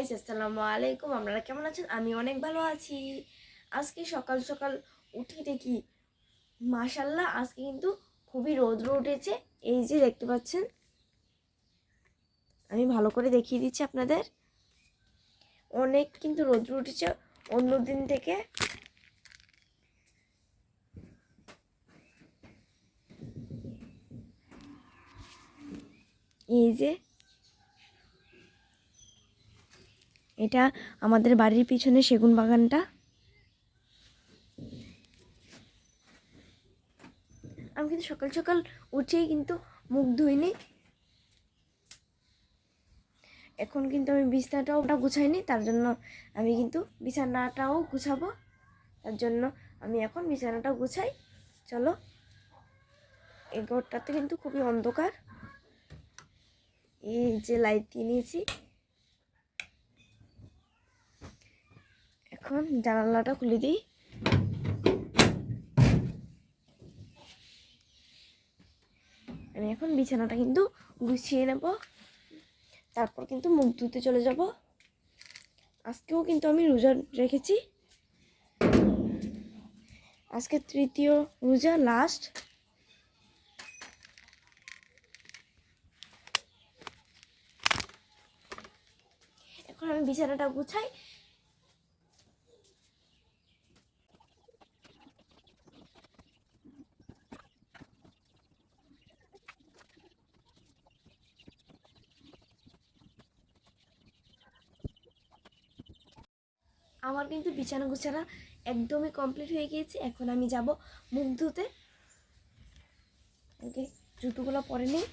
Guys আসসালামু আলাইকুম। আপনারা কেমন আছেন? আমি অনেক ভালো আছি। আজকে সকাল সকাল উঠি দেখি মাশাল্লাহ আজকে কিন্তু খুবই রৌদ্র উঠেছে। এই যে দেখতে পাচ্ছেন, আমি ভালো করে দেখিয়ে দিচ্ছি আপনাদের। অনেক কিন্তু রৌদ্র উঠেছে অন্য দিন থেকে। এই যে এটা আমাদের বাড়ির পিছনে সেগুন বাগানটা। আমি কিন্তু সকাল সকাল উঠেই কিন্তু মুখ ধুইনি। এখন কিন্তু আমি বিছানাটাও ওটা গুছাইনি, তার জন্য আমি কিন্তু বিছানাটাও গুছাবো। তার জন্য আমি এখন বিছানাটা গুছাই। চলো, এই ঘরটাতে কিন্তু খুবই অন্ধকার। এই যে লাইট দিয়ে এখন জানালাটা খুলে দিই। আমি এখন বিছানাটা কিন্তু গুছিয়ে নেব। তারপর কিন্তু মুখ ধুতে চলে যাব। আজকেও কিন্তু আমি রোজা রেখেছি। আজকে তৃতীয় রোজা লাস্ট এখন আমি বিছানাটা গুছাই। আমার কিন্তু বিছানা গুছানা একদমই কমপ্লিট হয়ে গিয়েছে। এখন আমি যাব মুখ ধুতে। ওকে, জুতোগুলো পরে নিই।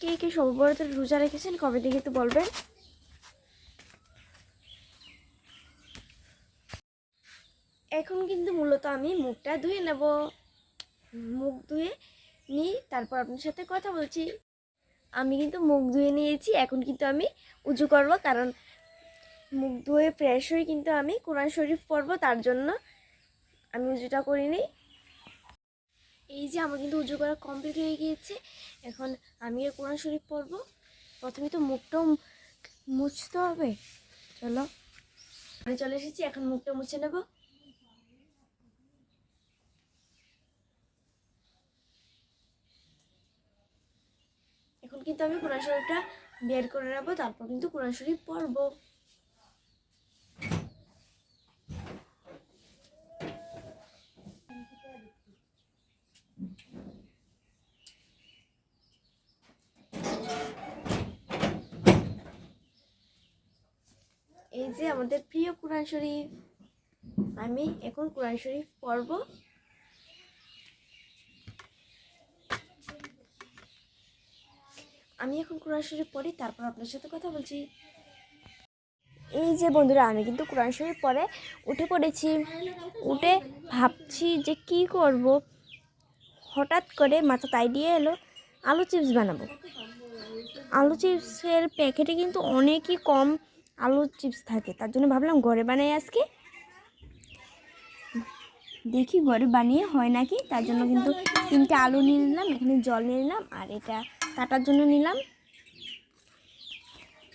কে কে সর্বভারতের রোজা রেখেছেন, কবে থেকে একটু বলবেন? এখন কিন্তু মূলত আমি মুখটা ধুয়ে নেব। মুখ ধুয়ে নিই তারপর আপনার সাথে কথা বলছি। আমি কিন্তু মুখ ধুয়ে নিয়েছি, এখন কিন্তু আমি উজু করব, কারণ মুখ ধুয়ে ফ্রেশ হয়ে কিন্তু আমি কোরআন শরীফ পড়ব, তার জন্য আমি উজুটা করিনি। এই যে আমার কিন্তু উজু করা কমপ্লিট হয়ে গিয়েছে, এখন আমি কোরআন শরীফ পড়ব। প্রথমে তো মুখটাও মুছতে হবে, চলো। আমি চলে এসেছি, এখন মুখটা মুছে নেব। এখন কিন্তু আমি কোরআন শরীফটা বের করে নেব, তারপর কিন্তু কোরআন শরীফ পড়ব। এই যে আমাদের প্রিয় কোরআন শরীফ, আমি এখন কোরআন শরীফ পড়ব। আমি এখন কোরআন শরীফ পড়ি, তারপর আপনার সাথে কথা বলছি। এই যে বন্ধুরা, আমি কিন্তু কোরআন শরীফ পরে উঠে পড়েছি। উঠে ভাবছি যে কি করব? হঠাৎ করে মাথা তাই দিয়ে এলো, আলু চিপস বানাবো। আলু চিপসের প্যাকেটে কিন্তু অনেকই কম আলু চিপস থাকে। তার জন্য ভাবলাম ঘরে বানাই আজকে। দেখি ঘরে বানিয়ে হয় নাকি? তার জন্য কিন্তু তিনটে আলু নিয়ে নিলাম, এখানে জল নিয়ে নিলাম, আর এটা কাটার জন্য নিলাম।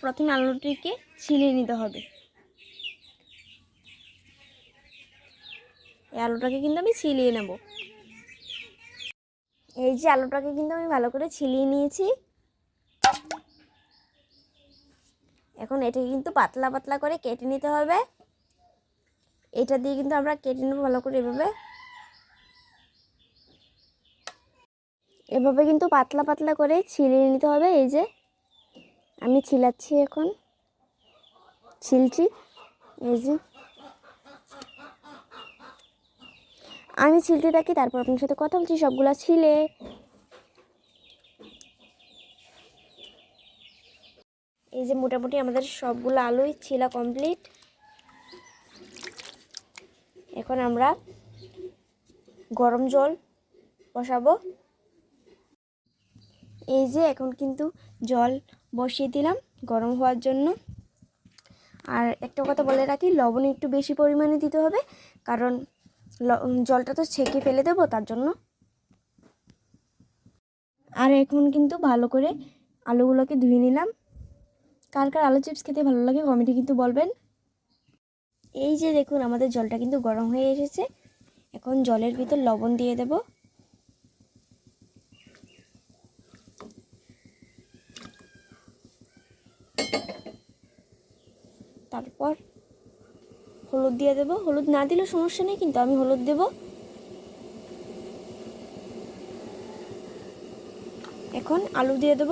প্রথমে আলুটিকে ছিলে নিতে হবে। এই আলুটাকে কিন্তু আমি ছিলিয়ে নেব। এই যে আলুটাকে কিন্তু আমি ভালো করে ছিলিয়ে নিয়েছি। এখন এটাকে কিন্তু পাতলা পাতলা করে কেটে নিতে হবে। এটা দিয়ে কিন্তু আমরা কেটে নেব ভালো করে এভাবে। এভাবে কিন্তু পাতলা পাতলা করে ছিলিয়ে নিতে হবে, এই যে। আমি ছিলাচ্ছি এখন। ছিলছি, এই যে। আমি ছিলতে থাকি, তারপর আপনার সাথে কথা বলছি, সবগুলা ছিলে। এই যে মোটামুটি আমাদের সবগুলো আলুই ছিলা কমপ্লিট। এখন আমরা গরম জল বসাবো। এই যে এখন কিন্তু জল বসিয়ে দিলাম গরম হওয়ার জন্য। আর একটা কথা বলে রাখি, লবণ একটু বেশি পরিমাণে দিতে হবে, কারণ জলটা তো ছেঁকে ফেলে দেবো তার জন্য। আর এখন কিন্তু ভালো করে আলুগুলোকে ধুয়ে নিলাম। কার কার আলু চিপস খেতে ভালো লাগে কমেন্টে কিন্তু বলবেন। এই যে দেখুন, আমাদের জলটা কিন্তু গরম হয়ে এসেছে। এখন জলের ভিতর লবণ দিয়ে দেব। তারপর হলুদ দিয়ে দেব। হলুদ না দিলে সমস্যা নেই, কিন্তু আমি হলুদ দেব। এখন আলু দিয়ে দেব।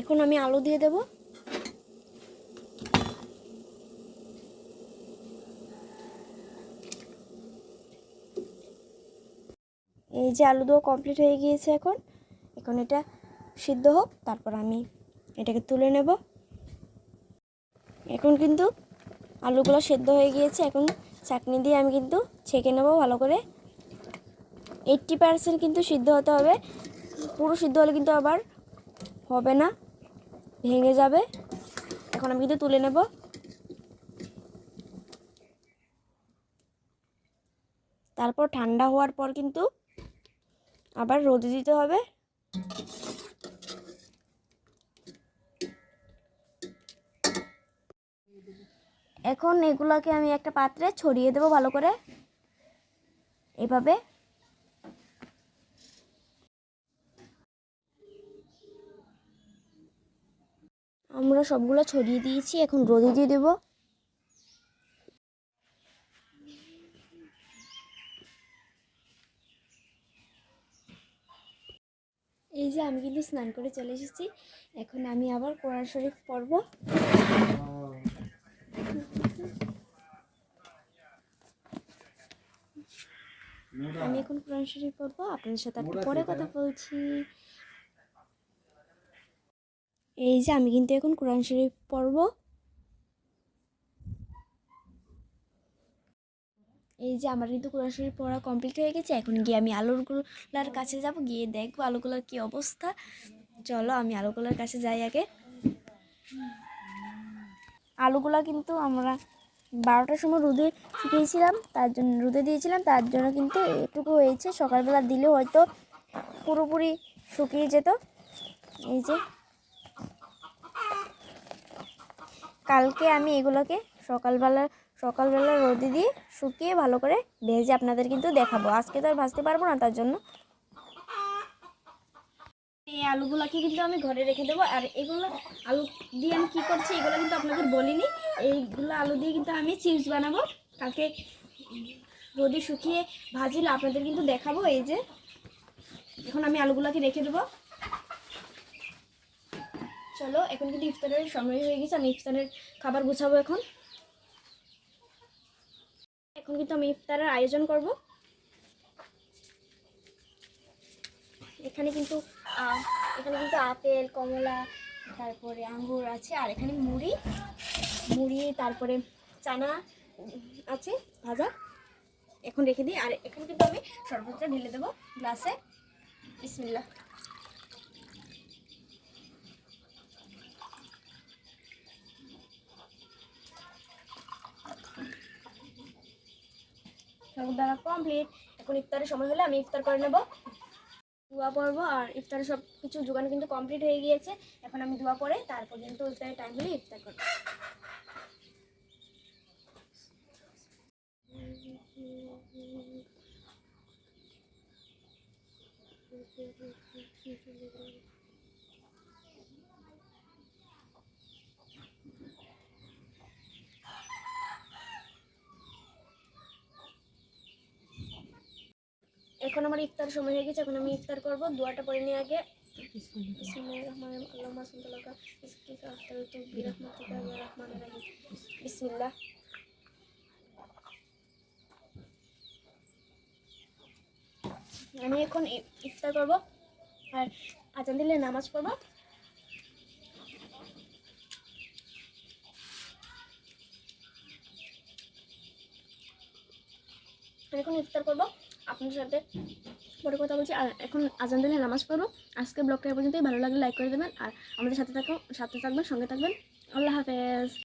এখন আমি আলু দিয়ে দেব। এই যে আলু দেওয়া কমপ্লিট হয়ে গিয়েছে এখন। এখন এটা সিদ্ধ হোক, তারপর আমি এটাকে তুলে নেব। এখন কিন্তু আলুগুলো সেদ্ধ হয়ে গিয়েছে, এখন চাটনি দিয়ে আমি কিন্তু ছেঁকে নেব ভালো করে। এইট্টি পারসেন্ট কিন্তু সিদ্ধ হতে হবে। পুরো সিদ্ধ হলে কিন্তু আবার হবে না, ভেঙে যাবে। এখন আমি কিন্তু তুলে নেব। তারপর ঠান্ডা হওয়ার পর কিন্তু আবার রোদে দিতে হবে। এখন এগুলোকে আমি একটা পাত্রে ছড়িয়ে দেবো ভালো করে। এভাবে। আমরা সবগুলো ছড়িয়ে দিয়েছি, এখন রোদে দিয়ে দেবো। এই যে আমি কিন্তু স্নান করে চলে এসেছি, এখন আমি আবার কোরআন শরীফ পড়ব। আমি এখন কোরআন শরীফ পড়ব আপনাদের সাথে একটু পরে কথা বলছি। এই যে আমি কিন্তু এখন কোরআন শরীফ পড়ব। এই যে আমার কিন্তু কোরআন শরীফ পড়া কমপ্লিট হয়ে গেছে। এখন গিয়ে আমি আলুগুলার কাছে যাব গিয়ে দেখব আলুগুলার কি অবস্থা। চলো আমি আলোগুলার কাছে যাই আগে। আলুগুলা কিন্তু আমরা বারোটার সময় রোদে শুকিয়েছিলাম, তার জন্য রোদে দিয়েছিলাম, তার জন্য কিন্তু এটুকু হয়েছে। সকালবেলা দিলে হয়তো পুরোপুরি শুকিয়ে যেত। এই যে কালকে আমি এগুলোকে সকালবেলা সকালবেলা রোদে দিয়ে শুকিয়ে ভালো করে ভেজে আপনাদের কিন্তু দেখাবো। আজকে তো আর ভাজতে পারব না, তার জন্য এই আলুগুলোকে কিন্তু আমি ঘরে রেখে দেবো। আর এগুলো আলু দিয়ে আমি কী করছি, এগুলো কিন্তু আপনাদের বলিনি। এইগুলো আলু দিয়ে কিন্তু আমি চিপস বানাবো। কালকে রোদে শুকিয়ে ভাজিলে আপনাদের কিন্তু দেখাবো এই যে। এখন আমি আলুগুলোকে রেখে দেবো। চলো, এখন কিন্তু ইফতারের সময় হয়ে গেছে, আমি ইফতারের খাবার গুছাবো এখন। এখন কিন্তু আমি ইফতারের আয়োজন করব। এখানে কিন্তু এখানে কিন্তু আপেল, কমলা, তারপরে আঙ্গুর আছে, আর এখানে মুড়ি। মুড়ি, তারপরে চানা আছে, ভাজা। এখন রেখে দিই, আর এখন কিন্তু আমি শরবতটা ঢেলে দেবো গ্লাসে। বিসমিল্লা শরবত দ্বারা কমপ্লিট। এখন ইফতারের সময় হলে আমি ইফতার করে নেব। দোয়া পড়ব আর ইফতারের সব কিছু জোগানো কিন্তু কমপ্লিট হয়ে গিয়েছে। এখন আমি দোয়া পড়ে তারপর কিন্তু ইফতারের টাইম হলে ইফতার করব। এখন আমার ইফতার সময় হয়ে গেছে, এখন আমি ইফতার করব। দোয়াটা পড়ে নিয়ে আগে। বিসমিল্লাহির আমি এখন ইফতার করব। আর আজান দিলে নামাজ পড়ব। এখন ইফতার করব। আপনার সাথে পরে কথা বলছি, আর এখন আজান দিলে নামাজ পড়ব। আজকে ব্লগটা পর্যন্তই, ভালো লাগলে লাইক করে দেবেন, আর আমাদের সাথে থাকুন, সাথে থাকবেন, সঙ্গে থাকবেন। আল্লাহ হাফেজ।